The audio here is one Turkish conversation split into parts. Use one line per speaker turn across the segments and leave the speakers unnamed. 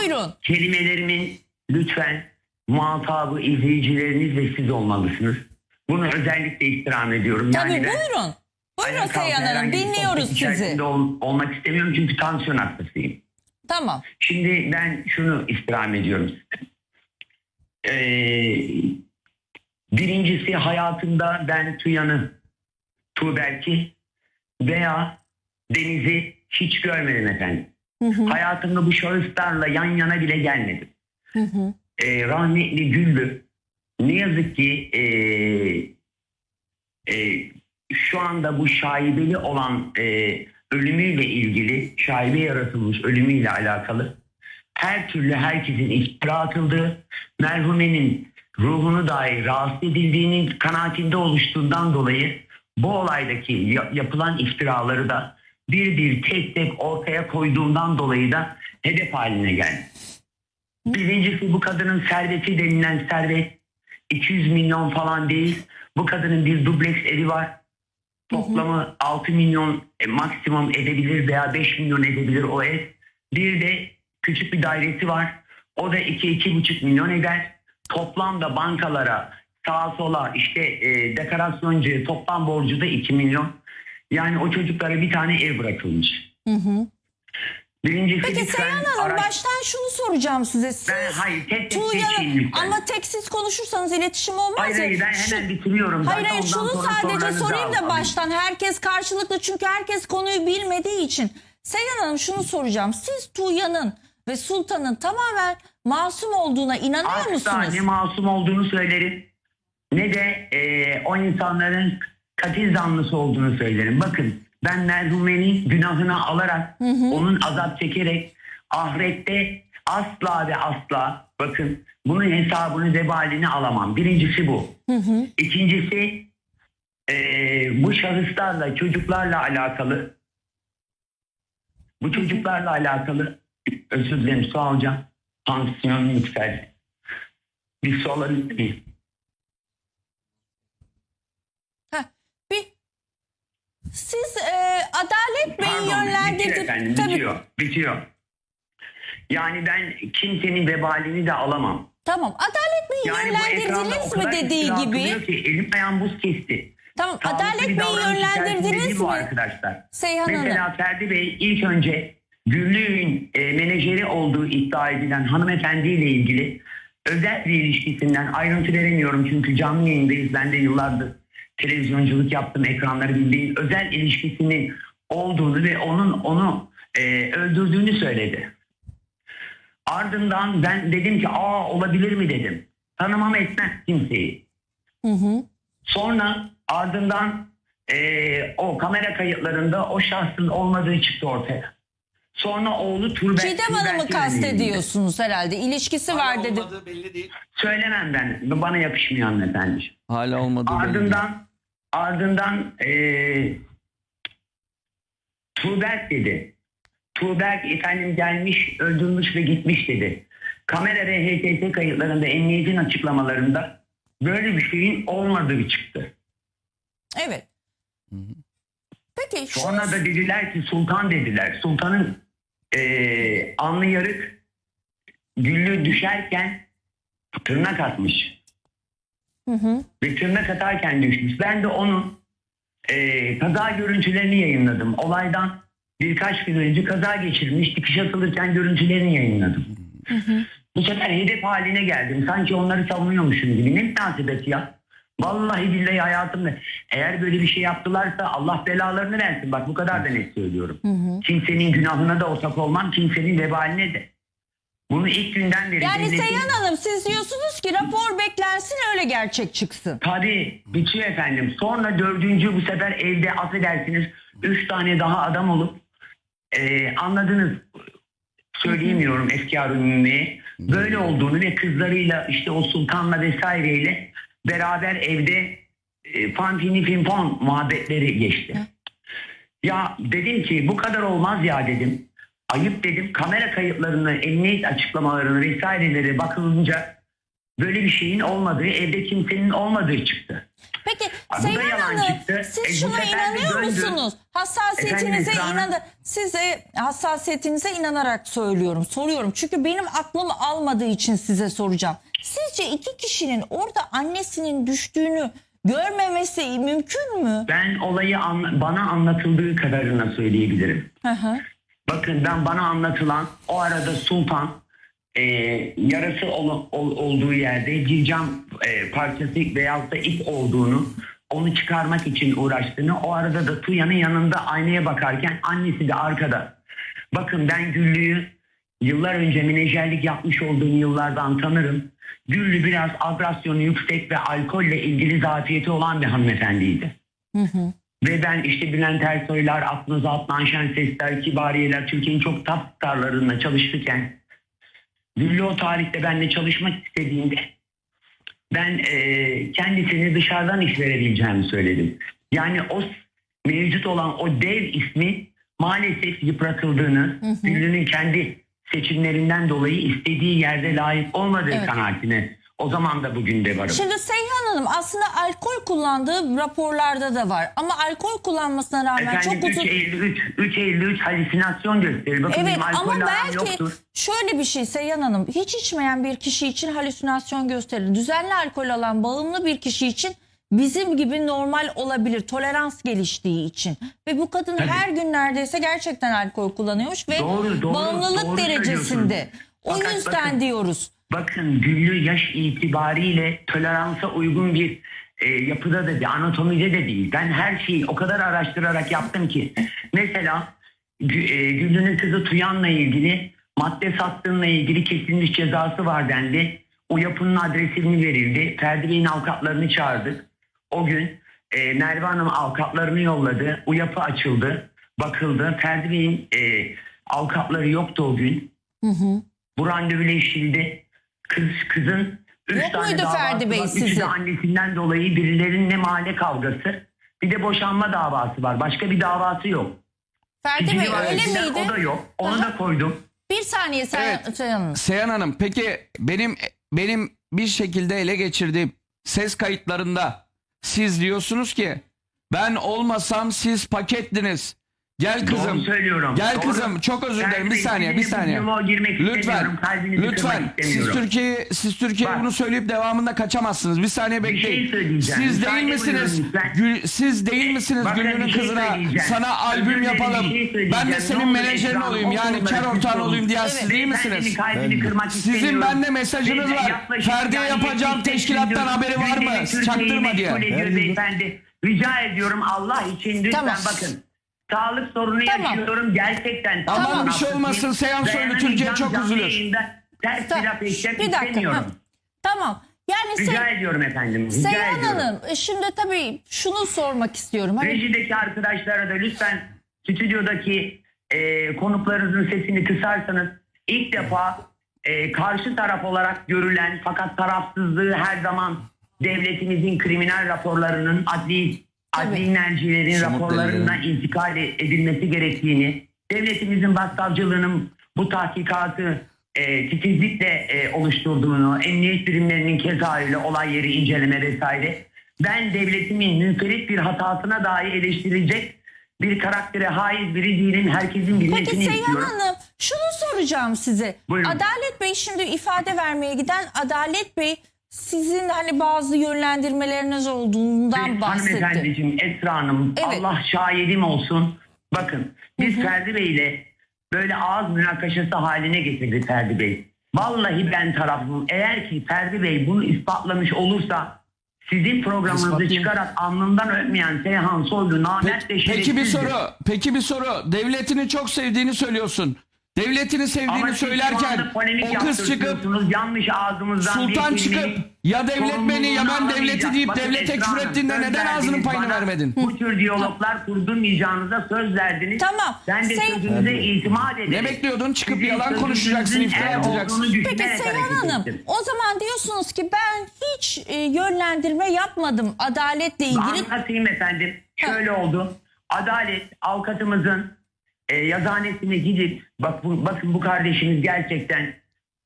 Buyurun.
kelimelerimin lütfen muhatabı izleyicileriniz ve siz olmalısınız. Bunu özellikle istirham ediyorum.
Tabii
yani ben
buyurun. Buyurun Seyhan Hanım dinliyoruz sizi.
ol- olmak istemiyorum çünkü tansiyon hastasıyım.
Tamam.
Şimdi ben şunu istirham ediyorum. Ee, birincisi hayatımda ben Tuyan'ı, Tuğberk'i veya Deniz'i hiç görmedim efendim.
Hı hı,
Hayatımda bu şahıslarla yan yana bile gelmedim.
hı hı.
Ee, rahmetli Güllü ne yazık ki ee, ee, şu anda bu şaibeli olan ee, ölümüyle ilgili, şaibe yaratılmış ölümüyle alakalı her türlü herkesin iftira atıldığı, merhumenin ruhunu dahi rahatsız edildiğinin kanaatinde oluştuğundan dolayı bu olaydaki ya- yapılan iftiraları da bir bir tek tek ortaya koyduğundan dolayı da hedef haline geldi. Birincisi bu kadının serveti denilen servet 200 milyon falan değil. Bu kadının bir dubleks evi var. Toplamı 6 milyon e, maksimum edebilir veya 5 milyon edebilir o ev. Bir de küçük bir dairesi var. O da 2-2,5 milyon eder. Toplamda bankalara sağa sola işte e, dekorasyoncu toplam borcu da 2 milyon. Yani o çocuklara bir tane ev bırakılmış.
Hı hı.
Birincisi
Peki
lütfen
Seyhan Hanım
araç-
baştan şunu soracağım size. Siz
Ben hayır tek tek
Tuğya'nın ama tek siz konuşursanız iletişim olmaz
Hayır
ya.
hayır ben hemen bitiriyorum.
Hayır hayır şunu sadece sorayım da baştan herkes karşılıklı çünkü herkes konuyu bilmediği için. Seyhan Hanım şunu soracağım. Siz Tuğya'nın ve Sultan'ın tamamen masum olduğuna inanıyor
Asla
musunuz?
ne masum olduğunu söylerim ne de e, o insanların katil zanlısı olduğunu söylerim. Bakın ben merhumenin günahını alarak onun azap çekerek ahirette asla ve asla bakın bunun hesabını vebalini alamam. Birincisi bu.
Hı hı.
İkincisi e, bu şahıslarla çocuklarla alakalı bu çocuklarla alakalı özür dilerim su alacağım. Tansiyonum yükseldi. Bir su alabilir miyim?
Heh, bir siz e, Adalet Bey'i
Pardon, bitiyor
yönlendirdi.
efendim,
Tabii,
bitiyor, bitiyor. Yani ben kimsenin vebalini de alamam.
Tamam. Adalet Bey'i
Yani
yönlendirdiniz mi dediği gibi?
Ki, elim ayağım buz kesti.
Tamam.
Sağlıklı
Adalet
bir
Bey'i
davranış içerisinde
yönlendirdiniz
bu
mi?
arkadaşlar?
Seyhan Hanım.
Mesela Ferdi Bey ilk önce Güllü'nün e, menajeri olduğu iddia edilen hanımefendiyle ilgili özel bir ilişkisinden ayrıntı veremiyorum çünkü canlı yayındayız. Ben de yıllardır televizyonculuk yaptım ekranları bildiğin özel ilişkisinin olduğunu ve onun onu e, öldürdüğünü söyledi. Ardından ben dedim ki aa olabilir mi dedim. Tanımam etmez kimseyi.
Hı hı.
Sonra ardından eee, o kamera kayıtlarında o şahsın olmadığı çıktı ortaya. Sonra oğlu Turberk.
Çiğdem Hanım'ı kastediyorsunuz herhalde. İlişkisi var
Hala
dedi.
olmadığı belli değil.
Söylemem ben. Bana yakışmıyor hanımefendi.
Hala olmadı. belli.
Ardından ardından eee Tuğberk dedi. Tuğberk efendim gelmiş, öldürmüş ve gitmiş dedi. Kamera ve HTS kayıtlarında, emniyetin açıklamalarında böyle bir şeyin olmadığı çıktı.
Evet. Peki şu
Sonra da dediler ki sultan dediler. Sultanın eee alnı yarık güllü düşerken tırnak atmış.
Hı hı.
Ve tırnak atarken düşmüş. Ben de onun eee, kaza görüntülerini yayınladım. Olaydan birkaç gün önce kaza geçirmiş. Dikiş atılırken görüntülerini yayınladım. Bu sefer hedef haline geldim. Sanki onları savunuyormuşum gibi. Ne münasebet ya. Vallahi billahi hayatımda. Eğer böyle bir şey yaptılarsa Allah belalarını versin. Bak bu kadar da net söylüyorum. Kimsenin günahına da ortak olmam. Kimsenin vebaline de. Bunu ilk günden beri...
yani
devletin-
Seyhan Hanım siz diyorsunuz ki rapor beklensin öyle gerçek çıksın.
Tabii bitiyor efendim. Sonra dördüncü bu sefer evde affedersiniz üç tane daha adam olup e, anladınız söyleyemiyorum eski ümmiye böyle olduğunu ve kızlarıyla işte o sultanla vesaireyle beraber evde e, fantini pimpon muhabbetleri geçti. Ya dedim ki bu kadar olmaz ya dedim. Ayıp dedim kamera kayıtlarını, emniyet açıklamalarını vesaireleri bakılınca böyle bir şeyin olmadığı, evde kimsenin olmadığı çıktı.
Peki
yalan
Hanım
çıktı.
siz
E,
şuna inanıyor
döndü.
musunuz? Hassasiyetinize inanı size hassasiyetinize inanarak söylüyorum, soruyorum. Çünkü benim aklım almadığı için size soracağım. Sizce iki kişinin orada annesinin düştüğünü görmemesi mümkün mü?
Ben olayı anla- bana anlatıldığı kadarına söyleyebilirim.
Hı hı.
Bakın ben bana anlatılan o arada Sultan e, yarası ol- ol- olduğu yerde bir cam e, parçası veyahut da ip olduğunu onu çıkarmak için uğraştığını o arada da Tuya'nın yanında aynaya bakarken annesi de arkada. Bakın ben Güllü'yü yıllar önce menajerlik yapmış olduğum yıllardan tanırım. Güllü biraz agresyonu yüksek ve alkolle ilgili zafiyeti olan bir hanımefendiydi. Ve ben işte Bülent Ersoylar, Aklınıza Atlan Şensesler, Kibariyeler, Türkiye'nin çok top starlarında çalışırken Güllü o tarihte benimle çalışmak istediğinde ben e, kendisini dışarıdan iş verebileceğimi söyledim. Yani o mevcut olan o dev ismi maalesef yıpratıldığını, Güllü'nün kendi seçimlerinden dolayı istediği yerde layık olmadığı
Evet.
kanaatine o zaman da bugün de varım.
Şimdi Seyhan Hanım aslında alkol kullandığı raporlarda da var. Ama alkol kullanmasına rağmen
Efendim
çok
3
uzun...
53, 3 53 halüsinasyon gösterir. Bakın
Evet
benim
ama belki
yoktur.
şöyle bir şey Seyhan Hanım hiç içmeyen bir kişi için halüsinasyon gösterir. Düzenli alkol alan bağımlı bir kişi için bizim gibi normal olabilir tolerans geliştiği için. Ve bu kadın
Tabii.
her gün neredeyse gerçekten alkol kullanıyormuş ve
Doğru, doğru,
bağımlılık
doğru
derecesinde.
söylüyorsunuz.
O
Fakat
yüzden
bakın-
diyoruz.
Bakın Güllü yaş itibariyle toleransa uygun bir e, yapıda da değil, anatomide de değil. Ben her şeyi o kadar araştırarak yaptım ki. Mesela e, Güllü'nün kızı Tuyan'la ilgili madde sattığınla ilgili kesilmiş cezası var dendi. O yapının adresini verildi. Ferdi Bey'in avukatlarını çağırdık. O gün e, Merve Hanım avukatlarını yolladı. O yapı açıldı. Bakıldı. Ferdi Bey'in e, avukatları yoktu o gün. Bu randevuyla işildi. Kız, kızın üç
Yok
tane
muydu
davası
Ferdi Bey
var. Üçü
sizin?
de annesinden dolayı birilerinin ne mahalle kavgası. Bir de boşanma davası var. Başka bir davası yok.
Ferdi Bey
var,
öyle
eskiden
miydi?
O da yok. Onu
Aha.
da koydum.
Bir saniye Seyhan,
Evet.
Seyhan Hanım.
Seyhan Hanım peki benim benim bir şekilde ele geçirdiğim ses kayıtlarında siz diyorsunuz ki ben olmasam siz pakettiniz. Gel
Doğru
kızım.
söylüyorum.
Gel
Doğru.
kızım. Çok özür dilerim. Bir saniye, bir saniye.
girmek
Lütfen. Lütfen. Siz
istemiyorum.
Türkiye siz Türkiye
Bak.
bunu söyleyip devamında kaçamazsınız. Bir saniye
Bir şey
bekleyin. siz değil misiniz? Gül- siz değil misiniz
Bakın
Gülünün
şey
kızına sana albüm yapalım.
şey
ben de senin menajerin olayım. Yani kar ortağın olayım diye siz değil misiniz?
kalbini kırmak
Sizin bende mesajınız var. Ferdi'ye yapacağım
78
teşkilattan haberi var mı?
Türkiye'yi
Çaktırma diye.
Rica ediyorum Allah için lütfen bakın. Sağlık sorunu
Tamam.
yaşıyorum gerçekten.
Aman bir şey olmasın, Seyhan Soylu,
Dayanamayacağım,
Türkiye çok
canlı
üzülür.
yayında Ters
Tamam.
bir
dakika. ha.
istemiyorum.
Tamam. Yani
Rica
Sey-
ediyorum efendim. Rica
Seyhan
ediyorum.
Hanım e, şimdi tabii şunu sormak istiyorum. Hani
Rejideki arkadaşlara da lütfen stüdyodaki e, konuklarınızın sesini kısarsanız ilk defa e, karşı taraf olarak görülen fakat tarafsızlığı her zaman devletimizin kriminal raporlarının adli adli
Tabii.
mercilerin
Somut
raporlarından intikal edilmesi gerektiğini devletimizin başsavcılığının bu tahkikatı e, titizlikle e, oluşturduğunu, emniyet birimlerinin keza öyle olay yeri inceleme vesaire. Ben devletimin münferit bir hatasına dahi eleştirilecek bir karaktere haiz biri değilim. Herkesin
Peki
bilmesini
Seyhan
istiyorum.
Hanım şunu soracağım size.
Buyurun.
Adalet Bey şimdi ifade vermeye giden Adalet Bey sizin hani bazı yönlendirmeleriniz olduğundan bahsetti.
Hanımefendiciğim Esra Hanım
Evet.
Allah şahidim olsun. Bakın biz Ferdi Bey ile böyle ağız münakaşası haline getirdi Ferdi Bey. Vallahi ben tarafım. Eğer ki Ferdi Bey bunu ispatlamış olursa sizin programınızı
İspatlayın.
çıkarak alnından öpmeyen Seyhan Soylu namert ve
Peki, peki bir soru. Peki bir soru. Devletini çok sevdiğini söylüyorsun. Devletini sevdiğini
Ama siz şu
söylerken
anda polemik
o kız çıkıp
yaptırtıyorsunuz. yanlış ağzımızdan
Sultan
bir kelimeyi
çıkıp ya devlet beni ya ben
sorumluluğunu
devleti
alamayacak.
deyip
Bakın
devlete
Esra
küfür
Hanım,
ettiğinde
söz
neden ağzının
verdiniz
payını
bana.
vermedin?
Bu tür diyaloglar kurdurmayacağınıza söz verdiniz.
Tamam.
Ben de
Sen-
sözünüze itimat ederim.
Ne bekliyordun? Çıkıp
Sizin
yalan konuşacaksın, iftira atacaksın.
Peki Seyhan Hanım o zaman diyorsunuz ki ben hiç e, yönlendirme yapmadım adaletle ilgili.
Anlatayım efendim. Şöyle oldu. Adalet avukatımızın e, yazhanesine gidip bak bu, bakın bu kardeşimiz gerçekten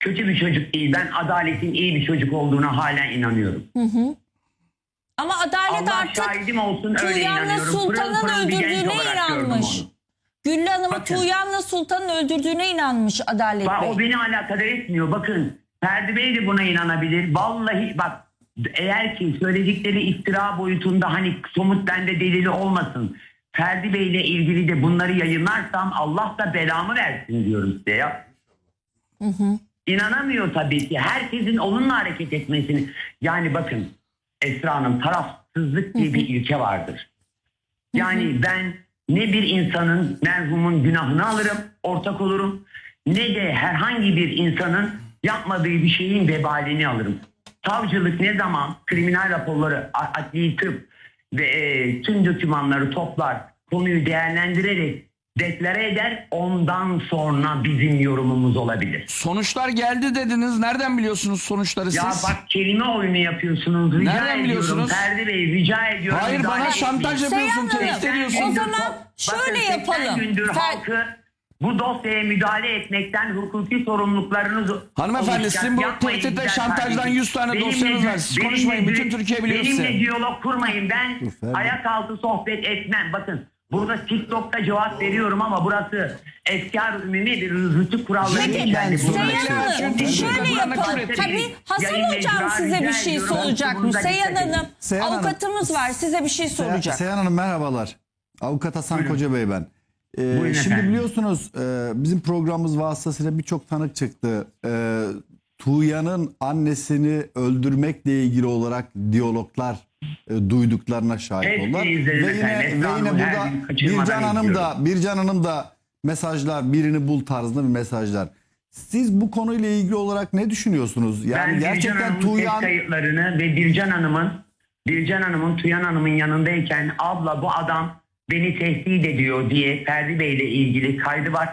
kötü bir çocuk değil. Ben adaletin iyi bir çocuk olduğuna hala inanıyorum.
Ama adalet
Allah
artık
şahidim olsun öyle
Tuğyan'la
inanıyorum.
Sultan'ın
Pırıl pırıl bir genç
öldürdüğüne
olarak gördüm
inanmış.
onu.
Güllü Hanım'ı
Bakın.
Tuğyan'la Sultan'ın öldürdüğüne inanmış Adalet
Bak,
Bey.
o beni alakadar etmiyor. Bakın Ferdi Bey de buna inanabilir. Vallahi bak eğer ki söyledikleri iftira boyutunda hani somut bende delili olmasın. Ferdi Bey ile ilgili de bunları yayınlarsam Allah da belamı versin diyorum size ya. İnanamıyor tabii ki. Herkesin onunla hareket etmesini. Yani bakın Esra Hanım tarafsızlık diye bir ilke vardır. Yani ben ne bir insanın merhumun günahını alırım, ortak olurum. Ne de herhangi bir insanın yapmadığı bir şeyin vebalini alırım. Savcılık ne zaman kriminal raporları, adli tıp ve e, tüm dokümanları toplar, konuyu değerlendirerek deklare eder, ondan sonra bizim yorumumuz olabilir.
Sonuçlar geldi dediniz. Nereden biliyorsunuz sonuçları
Ya
siz?
bak kelime oyunu yapıyorsunuz. Rica
Nereden
ediyorum
biliyorsunuz?
Ferdi Bey rica ediyorum.
Hayır, bana şantaj yapıyorsun, tehdit ediyorsun.
o zaman
Bakın,
şöyle
80
yapalım.
gündür
Fer-
halkı bu dosyaya müdahale etmekten hukuki sorumluluklarınız
Hanımefendi, sizin bu
Yapmayın
tehdit ve
güzel
şantajdan
kardeşim.
100 tane
Benimle
dosyanız var. Siz
benimle
konuşmayın,
di-
bütün Türkiye biliyor
Benimle
sizi.
diyalog kurmayın. Ben
Ferdi.
hayat altı sohbet etmem. Bakın burada TikTok'ta cevap veriyorum ama burası efkar ümumi bir rütük kuralları
Peki,
ben
Seyhan şöyle yapalım. Tabii. Hasan Hocam size bir şey soracakmış.
Hukukunuza
Seyhan. Hanım
Seyhan
avukatımız var size bir şey soracak.
Se- Seyhan Hanım merhabalar. Avukat Hasan. Koca Bey ben. Ee,
Buyurun
şimdi
efendim.
biliyorsunuz e, bizim programımız vasıtasıyla birçok tanık çıktı. Ee, Tuğya'nın annesini öldürmekle ilgili olarak diyaloglar e, duyduklarına şahit
Hepsini
oldular.
izledim
Ve yine,
efendim.
ve yine
her
burada
kaçırmadan
Bircan Hanım da
izliyorum.
Bircan Hanım da mesajlar birini bul tarzında bir mesajlar. Siz bu konuyla ilgili olarak ne düşünüyorsunuz? Yani
ben Bircan
gerçekten
Hanım'ın ses
Tuğyan
kayıtlarını ve Bircan Hanım'ın Bircan Hanım'ın Tuyan Hanım'ın yanındayken abla bu adam beni tehdit ediyor diye Ferdi Bey ile ilgili kaydı var.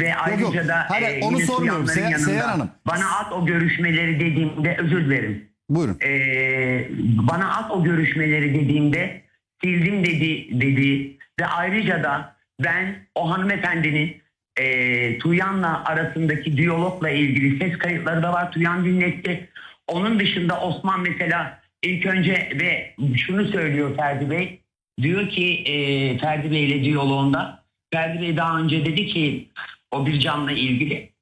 Ve ayrıca
yok.
da
Hayır,
e,
onu sormuyorum. Se-
yanında
Seyhan Hanım.
Bana at o görüşmeleri dediğimde özür dilerim.
buyurun.
Ee, bana at o görüşmeleri dediğimde sildim dedi dedi ve ayrıca da ben o hanımefendinin e, Tuyan'la arasındaki diyalogla ilgili ses kayıtları da var. Tuyan dinletti. Onun dışında Osman mesela ilk önce ve şunu söylüyor Ferdi Bey. Diyor ki e, Ferdi Bey ile diyaloğunda Ferdi Bey daha önce dedi ki o bir canla ilgili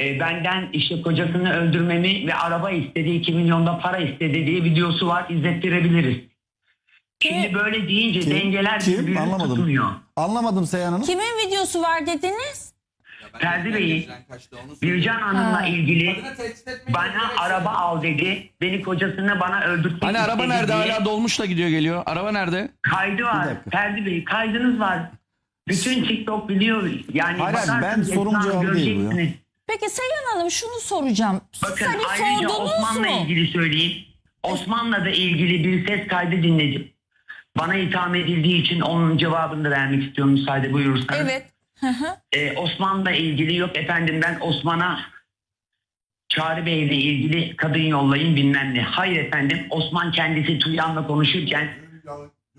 e, benden işte kocasını öldürmemi ve araba istedi 2 milyonda para istedi diye videosu var izlettirebiliriz. Şimdi böyle deyince
Kim?
dengeler
Kim?
birbirini
Anlamadım.
tutmuyor.
Anlamadım Seyhan Hanım.
Kimin videosu var dediniz?
Ferdi Bey'in Bircan Hanım'la
Ha.
ilgili bana araba al dedi. Beni kocasını bana öldürtmek
Hani araba nerede?
diye
Hala dolmuşla gidiyor geliyor. Araba nerede?
Kaydı var. Ferdi Bey kaydınız var. Bütün TikTok biliyor. Yani
Hayır, ben sorum cevabı değil bu ya.
Peki Seyhan Hanım şunu soracağım.
Bakın
hani
ayrıca
sordunuz
Osman'la
mu?
ilgili söyleyeyim. Osman'la da ilgili bir ses kaydı dinledim. Bana itham edildiği için onun cevabını da vermek istiyorum müsaade buyurursanız.
Evet. Hı hı.
Ee, Osman'la ilgili yok efendim ben Osman'a Çağrı Bey ile ilgili kadın yollayın bilmem ne. Hayır efendim Osman kendisi Tuyan'la konuşurken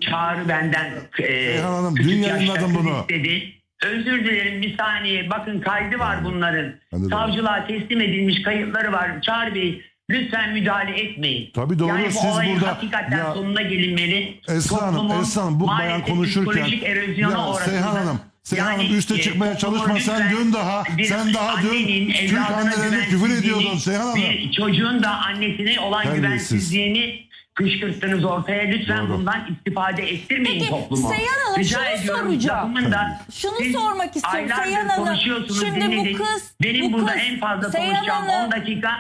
Çağrı benden e,
Hanım,
küçük
dün
yaşta
yayınladım
kız
bunu.
istedi. Özür dilerim bir saniye. Bakın kaydı var bunların.
Hadi
Savcılığa teslim edilmiş kayıtları var. Çağrı Bey lütfen müdahale etmeyin.
Tabii doğru,
Yani bu
siz
olayın
burada-
hakikaten
Ya-
sonuna gelinmeli.
Esra Hanım,
Toplumun
Esra Hanım bu bayan
maalesef
konuşurken
psikolojik erozyona
ya
uğratıldı.
Seyhan Hanım, Seyhan
Yani,
Hanım üste
e,
çıkmaya çalışma. Sen dün daha, sen daha dün Türk
evladına
annelerine küfür ediyordun Seyhan Hanım.
Bir çocuğun da annesine olan
Terbiyesiz.
güvensizliğini kışkırttınız ortaya. Lütfen
Doğru.
bundan istifade ettirmeyin
Peki,
toplumu.
Seyhan Hanım,
Rica
şunu
ediyorum,
soracağım.
da
Şunu sormak istiyorum Seyhan Hanım. Şimdi bu
dinledik.
kız-
Benim
bu
burada
kız-
en fazla
Seyhan
konuşacağım
Hanım-
10 dakika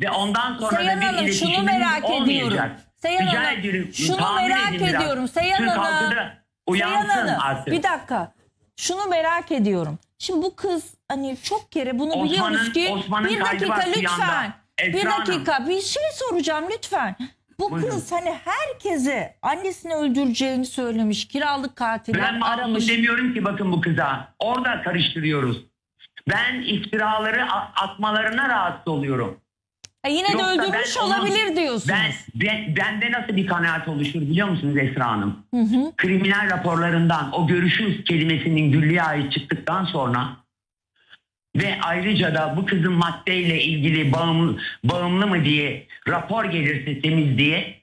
ve ondan sonra
Seyhan
da bir
Hanım şunu merak
olmayacak.
ediyorum. Seyhan
Rica
Hanım
ediyorum.
şunu merak ediyorum. Seyhan Hanım. Seyhan Hanım bir dakika. Şunu merak ediyorum. Şimdi bu kız hani çok kere bunu
Osman'ın-
biliyoruz ki
Osman'ın
bir
kaydı
dakika
var bir
lütfen. Bir
Hanım.
dakika bir şey soracağım lütfen. Bu
Buyurun.
kız hani herkese annesini öldüreceğini söylemiş. Kiralık
Ben masum
aramış.
demiyorum ki bakın bu kıza. Orada karıştırıyoruz. Ben iftiraları a- atmalarına rahatsız oluyorum.
E yine de
Yoksa
öldürmüş
ben onun-
olabilir diyorsunuz.
Ben, ben, bende nasıl bir kanaat oluşur biliyor musunuz Esra Hanım? Kriminal raporlarından o görüşürüz kelimesinin güllüğe ait çıktıktan sonra ve ayrıca da bu kızın maddeyle ilgili bağımlı, bağımlı mı diye rapor gelirse temiz diye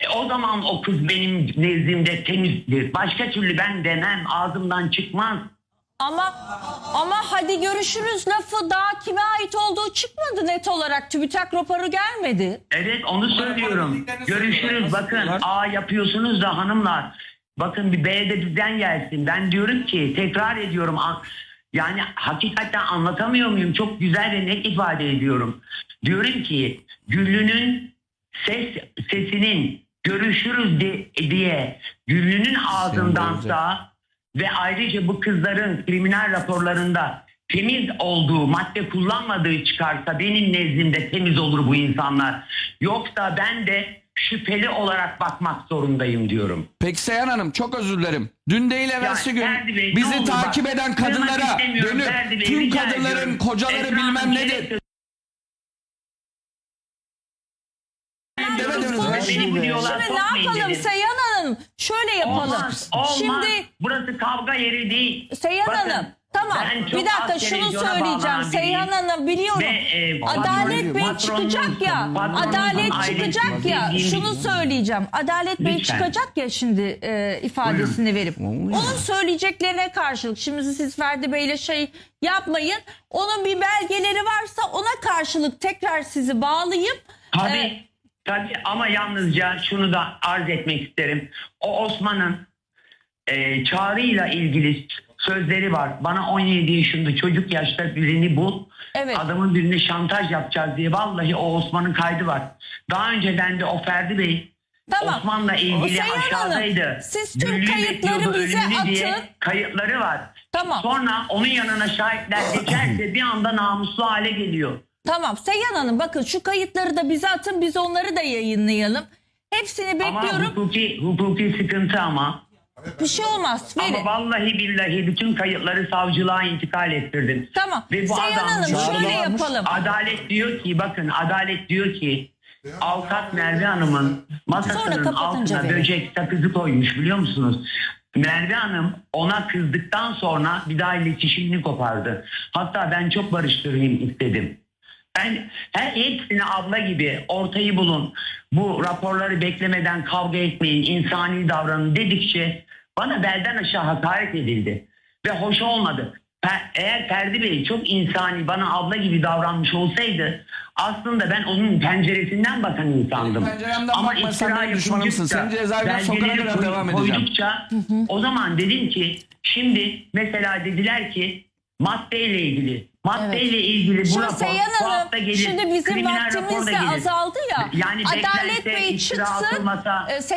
E, o zaman o kız benim nezdimde temizdir. Başka türlü ben demem ağzımdan çıkmaz.
Ama ama hadi görüşürüz lafı daha kime ait olduğu çıkmadı net olarak. TÜBİTAK raporu gelmedi.
Evet onu söylüyorum. Görüşürüz bakın. A yapıyorsunuz da hanımlar. Bakın bir B'de bizden gelsin. Ben diyorum ki tekrar ediyorum. Yani hakikaten anlatamıyor muyum? Çok güzel ve net ifade ediyorum. Diyorum ki Güllü'nün ses sesinin görüşürüz de- diye Güllü'nün ağzındansa ve ayrıca bu kızların kriminal raporlarında temiz olduğu, madde kullanmadığı çıkarsa benim nezdimde temiz olur bu insanlar. Yoksa ben de şüpheli olarak bakmak zorundayım diyorum.
Peki Seyhan Hanım çok özür dilerim. Dün değil evvelsi gün
Ferdi Bey, ne
bizi
olur
takip
bak,
eden kadınlara
istemiyorum
dönüp
Ferdi Bey,
tüm
rica
kadınların
ediyorum.
kocaları
Esra
bilmem
Hanım,
nedir.
Şimdi ne yapalım. Seyhan Hanım? Şöyle yapalım.
Olmaz, olmaz.
Şimdi
Burası kavga yeri değil.
Seyhan
Bakın,
Hanım tamam bir dakika şunu söyleyeceğim. Seyhan. Hanım biliyorum.
Ve, e,
Adalet Bey çıkacak ya. Adalet çıkacak ya. Şunu söyleyeceğim. Adalet Bey çıkacak ya şimdi e, ifadesini verip. Onun söyleyeceklerine karşılık. Şimdi siz Ferdi Bey'le şey yapmayın. Onun bir belgeleri varsa ona karşılık tekrar sizi bağlayıp
Tabii.
e,
Tabii ama yalnızca şunu da arz etmek isterim. O Osman'ın e, çağrıyla ilgili sözleri var. Bana 17 yaşında çocuk yaşta birini bul.
Evet.
Adamın birine şantaj yapacağız diye. Vallahi o Osman'ın kaydı var. Daha önceden de o Ferdi Bey
Tamam.
Osman'la ilgili
Hanım,
aşağıdaydı.
siz tüm kayıtları
bekliyordu,
bize
ölümlü diye
atın.
kayıtları var.
Tamam.
Sonra onun yanına şahitler geçerse bir anda namuslu hale geliyor.
Tamam Seyhan Hanım bakın şu kayıtları da bize atın biz onları da yayınlayalım. Hepsini
Ama
bekliyorum.
hukuki, hukuki sıkıntı ama.
Bir şey olmaz. Verin.
Ama vallahi billahi bütün kayıtları savcılığa intikal ettirdim.
Tamam.
Ve bu
Seyhan
adam
Hanım
şu
şöyle yapalım.
Adalet diyor ki bakın adalet diyor ki avukat Merve Hanım'ın
Sonra
masasının
kapatınca
altına
verin.
böcek sakızı koymuş biliyor musunuz? Merve Hanım ona kızdıktan sonra bir daha iletişimini kopardı. Hatta ben çok barıştırayım istedim. Ben her hepsini abla gibi ortayı bulun. Bu raporları beklemeden kavga etmeyin, insani davranın dedikçe bana belden aşağı hakaret edildi. Ve hoş olmadı. Eğer Ferdi Bey çok insani bana abla gibi davranmış olsaydı aslında ben onun penceresinden bakan insandım.
Penceremden
Ama iftira yapıldıkça,
Seni cezaevine sokana
belgeleri
kadar devam edeceğim.
koydukça o zaman dedim ki şimdi mesela dediler ki maddeyle ilgili maddeyle ilgili bu
Şimdi
rapor
Seyhan
bu
Hanım
hafta gelir.
şimdi bizim
kriminal
vaktimiz
rapor da
de
gelir.
azaldı ya.
Yani
Adalet
beklense,
Bey
iftira
çıksın.
atılmasa-
e, Seyhan